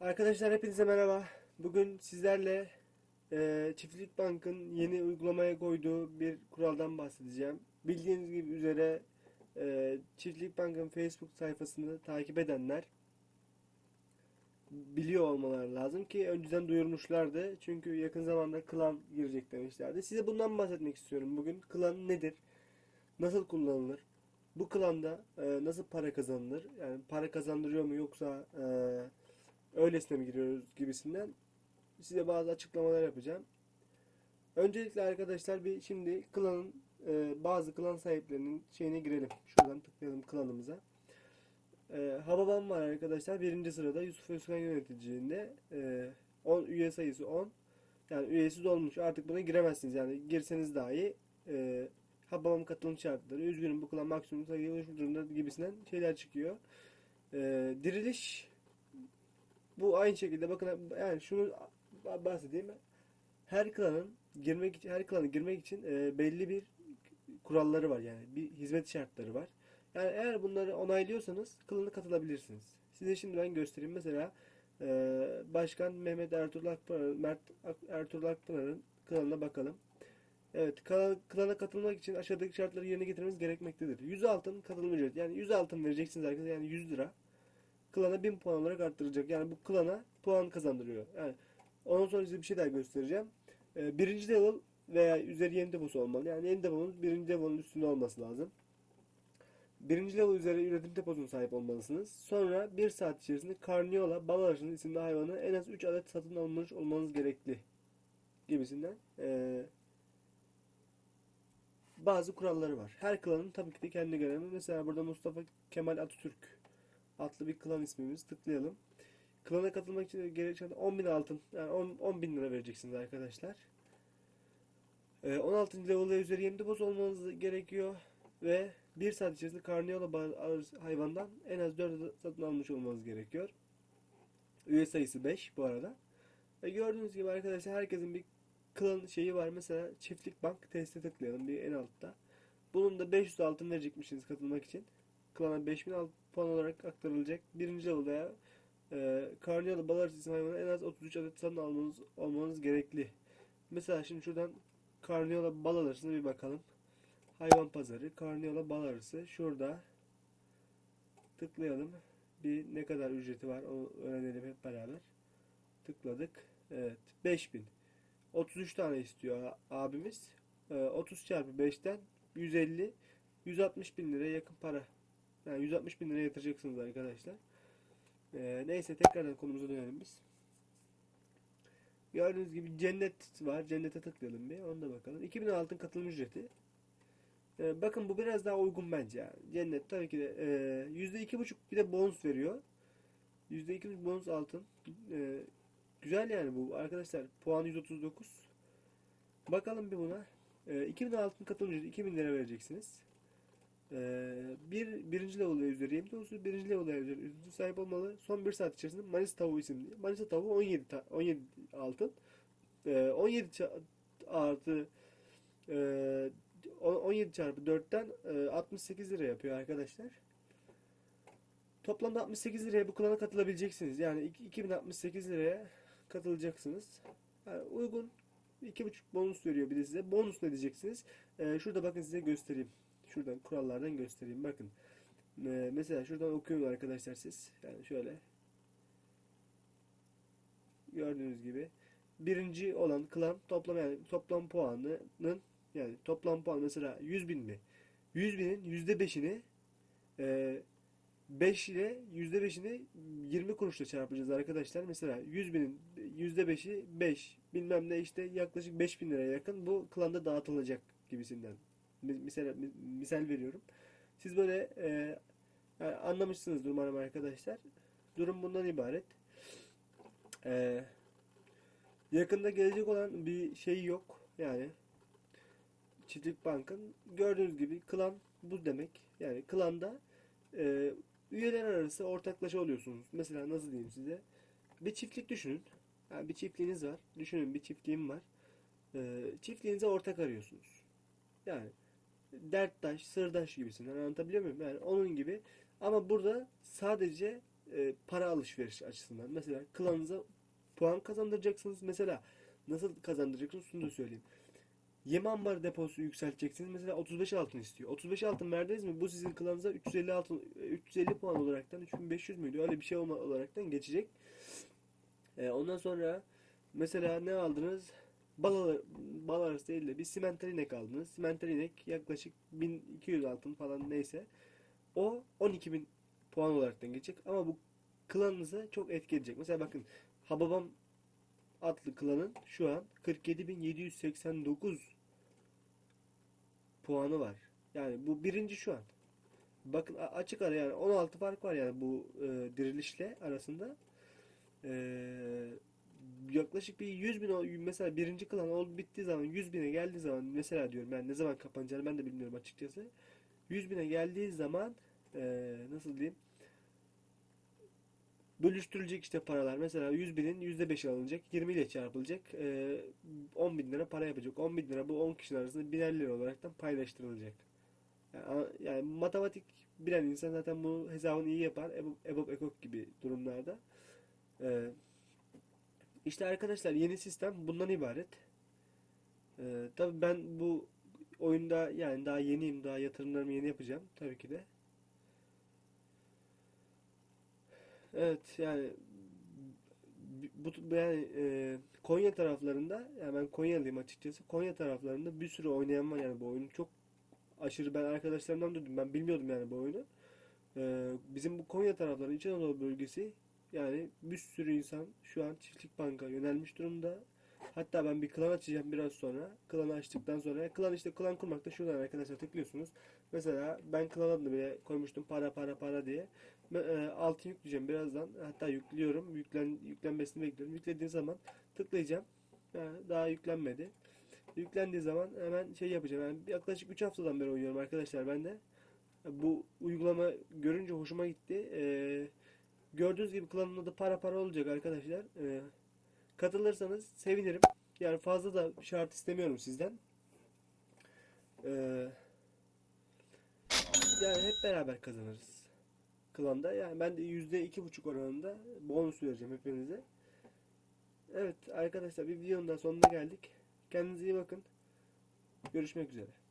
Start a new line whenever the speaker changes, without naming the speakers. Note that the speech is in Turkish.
Arkadaşlar hepinize merhaba. Bugün sizlerle e, Çiftlik Bank'ın yeni uygulamaya koyduğu bir kuraldan bahsedeceğim. Bildiğiniz gibi üzere e, Çiftlik Bank'ın Facebook sayfasını takip edenler biliyor olmaları lazım ki önceden duyurmuşlardı. Çünkü yakın zamanda klan girecek demişlerdi. Size bundan bahsetmek istiyorum bugün. Klan nedir? Nasıl kullanılır? Bu klanda e, nasıl para kazanılır? Yani para kazandırıyor mu yoksa e, öylesine mi giriyoruz gibisinden size bazı açıklamalar yapacağım. Öncelikle arkadaşlar bir şimdi klanın e, bazı klan sahiplerinin şeyine girelim. Şuradan tıklayalım klanımıza. E, Hababam var arkadaşlar. Birinci sırada Yusuf Özkan yöneticiliğinde. E, 10 üye sayısı 10. Yani üyesiz olmuş. Artık buna giremezsiniz. Yani girseniz dahi e, Hababam katılım şartları. Üzgünüm bu klan maksimum sayıya ulaşmış durumda gibisinden şeyler çıkıyor. E, diriliş bu aynı şekilde bakın yani şunu bahsedeyim. Her klanın girmek için her klana girmek için e, belli bir kuralları var yani bir hizmet şartları var. Yani eğer bunları onaylıyorsanız klana katılabilirsiniz. Size şimdi ben göstereyim. Mesela e, Başkan Mehmet Ertuğrul Akpınar, Mert Ertuğrul Akpınar'ın klanına bakalım. Evet, klana katılmak için aşağıdaki şartları yerine getirmeniz gerekmektedir. 100 altın katılım ücreti. Yani 100 altın vereceksiniz arkadaşlar. Yani 100 lira klana 1000 puan olarak arttıracak. Yani bu klana puan kazandırıyor. Yani ondan sonra size bir şey daha göstereceğim. Ee, birinci level veya üzeri yeni deposu olmalı. Yani yeni deponun birinci level'ın üstünde olması lazım. Birinci level üzeri üretim deposuna sahip olmalısınız. Sonra bir saat içerisinde Carniola bal arıcının isimli hayvanı en az 3 adet satın almış olmanız gerekli. Gibisinden. Ee, bazı kuralları var. Her klanın tabii ki de kendi görevi. Mesela burada Mustafa Kemal Atatürk adlı bir klan ismimiz. Tıklayalım. Klana katılmak için gereken 10 bin altın, yani 10, 10 bin lira vereceksiniz arkadaşlar. Ee, 16. level ve üzeri yeni deposu olmanız gerekiyor. Ve 1 saat içerisinde karniyola hayvandan en az 4 adet satın almış olmanız gerekiyor. Üye sayısı 5 bu arada. Ve gördüğünüz gibi arkadaşlar herkesin bir klan şeyi var. Mesela çiftlik bank teste tıklayalım bir en altta. Bunun da 500 altın verecekmişsiniz katılmak için. Klana 5000 alt- puan olarak aktarılacak. Birinci level'da e, Karnıyolu bal arısı hayvanı en az 33 adet satın almanız, olmanız gerekli. Mesela şimdi şuradan Karnıyolu bal arısına bir bakalım. Hayvan pazarı, Karnıyolu bal arısı. Şurada tıklayalım. Bir ne kadar ücreti var onu öğrenelim hep beraber. Tıkladık. Evet 5000. 33 tane istiyor abimiz. E, 30 çarpı 5'ten 150 160 bin liraya yakın para. Yani 160 bin liraya yatıracaksınız arkadaşlar. Ee, neyse tekrardan konumuza dönelim biz. Gördüğünüz gibi cennet var. Cennete tıklayalım bir. Onu da bakalım. 2000 altın katılım ücreti. Ee, bakın bu biraz daha uygun bence. Yani. Cennet tabii ki de e, %2,5 bir de bonus veriyor. %2,5 bonus altın. Ee, güzel yani bu. Arkadaşlar puan 139. Bakalım bir buna. Ee, 2000 altın katılım ücreti 2000 lira vereceksiniz. Ee, bir birinci level üzeri yem birinci level üzeri üzeri sahip olmalı. Son bir saat içerisinde Manisa tavuğu isimli. Manisa tavuğu 17 ta- 17 altın. Ee, 17 ça- artı e, on- 17 çarpı 4'ten e, 68 lira yapıyor arkadaşlar. Toplamda 68 liraya bu klana katılabileceksiniz. Yani iki- 2068 liraya katılacaksınız. Yani uygun 2,5 bonus veriyor bir de size. Bonus ne diyeceksiniz? Ee, şurada bakın size göstereyim. Şuradan kurallardan göstereyim. Bakın. Ee, mesela şuradan okuyun arkadaşlar siz. Yani şöyle. Gördüğünüz gibi. Birinci olan klan toplam yani toplam puanının yani toplam puan mesela 100 bin mi? 100 binin %5'ini e, 5 ile %5'ini 20 kuruşla çarpacağız arkadaşlar. Mesela 100 binin %5'i 5 bilmem ne işte yaklaşık 5000 liraya yakın bu klanda dağıtılacak gibisinden. Mi- Misal, mi- misal veriyorum. Siz böyle e, yani anlamışsınızdır umarım arkadaşlar. Durum bundan ibaret. E, yakında gelecek olan bir şey yok. Yani Çiftlik Bank'ın gördüğünüz gibi klan bu demek. Yani klanda e, üyeler arası ortaklaşa oluyorsunuz. Mesela nasıl diyeyim size? Bir çiftlik düşünün. Yani bir çiftliğiniz var. Düşünün bir çiftliğim var. E, çiftliğinize ortak arıyorsunuz. Yani derttaş, sırdaş gibisinden anlatabiliyor muyum? Yani onun gibi. Ama burada sadece e, para alışveriş açısından. Mesela klanınıza puan kazandıracaksınız. Mesela nasıl kazandıracaksınız şunu da söyleyeyim. Yeme ambarı deposu yükselteceksiniz. Mesela 35 altın istiyor. 35 altın verdiniz mi? Bu sizin klanınıza 350 altın 350 puan olaraktan 3500 müydü? Öyle bir şey olma olaraktan geçecek. Ee, ondan sonra mesela ne aldınız? Bal, bal arası değil de bir simenter inek aldınız. Simenter yaklaşık 1200 altın falan neyse. O 12.000 puan olaraktan geçecek. Ama bu klanınıza çok etki edecek. Mesela bakın Hababam adlı klanın şu an 47.789 puanı var. Yani bu birinci şu an. Bakın açık ara yani 16 fark var yani bu e, dirilişle arasında. E, yaklaşık bir 100 bin mesela birinci klan oldu bittiği zaman 100 bine geldiği zaman mesela diyorum ben ne zaman kapanacağını ben de bilmiyorum açıkçası. 100 bine geldiği zaman e, nasıl diyeyim bölüştürülecek işte paralar. Mesela 100 binin %5'i alınacak. 20 ile çarpılacak. Ee, 10 bin lira para yapacak. 10 bin lira bu 10 kişinin arasında birer lira olaraktan paylaştırılacak. Yani, yani matematik bilen insan zaten bu hesabını iyi yapar. Ebo- EBOB Ekok gibi durumlarda. Ee, işte arkadaşlar yeni sistem bundan ibaret. Ee, tabii ben bu oyunda yani daha yeniyim. Daha yatırımlarımı yeni yapacağım. Tabii ki de. Evet yani bu yani e, Konya taraflarında yani ben Konyalıyım açıkçası. Konya taraflarında bir sürü oynayan var yani bu oyunu çok aşırı ben arkadaşlarımdan duydum. Ben bilmiyordum yani bu oyunu. E, bizim bu Konya tarafları İç Anadolu bölgesi yani bir sürü insan şu an Çiftlik Bank'a yönelmiş durumda. Hatta ben bir klan açacağım biraz sonra. Klanı açtıktan sonra klan işte klan kurmakta şuradan arkadaşlar tıklıyorsunuz. Mesela ben klan adını bile koymuştum para para para diye. Ben, e, altın yükleyeceğim birazdan. Hatta yüklüyorum. Yüklen, yüklenmesini bekliyorum. Yüklediğim zaman tıklayacağım. Ha, daha yüklenmedi. Yüklendiği zaman hemen şey yapacağım. Yani yaklaşık 3 haftadan beri oynuyorum arkadaşlar ben de. Bu uygulama görünce hoşuma gitti. E, gördüğünüz gibi klanımda da para para olacak arkadaşlar. E, katılırsanız sevinirim. Yani fazla da şart istemiyorum sizden. E, yani hep beraber kazanırız klanda. Yani ben de yüzde iki buçuk oranında bonus vereceğim hepinize. Evet arkadaşlar bir videonun daha sonuna geldik. Kendinize iyi bakın. Görüşmek üzere.